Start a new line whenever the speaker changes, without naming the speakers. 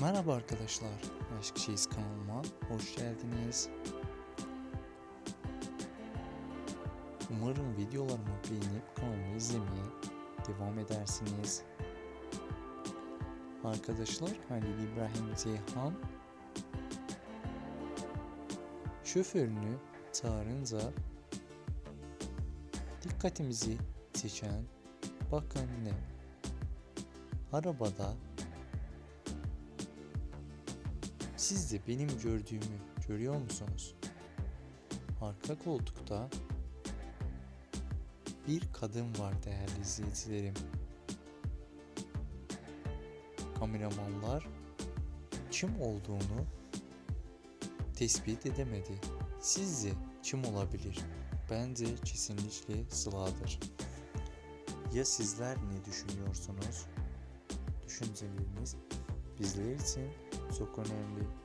Merhaba arkadaşlar, Aşk Şeyiz kanalıma hoş geldiniz. Umarım videolarımı beğenip kanalımı izlemeye devam edersiniz. Arkadaşlar Halil İbrahim Ceyhan şoförünü çağırınca dikkatimizi çeken bakın ne arabada Siz de benim gördüğümü görüyor musunuz? Arka koltukta bir kadın var değerli izleyicilerim. Kameramanlar kim olduğunu tespit edemedi. Sizce kim olabilir? Bence kesinlikle Sıla'dır. Ya sizler ne düşünüyorsunuz? Düşünceleriniz bizler için socconerli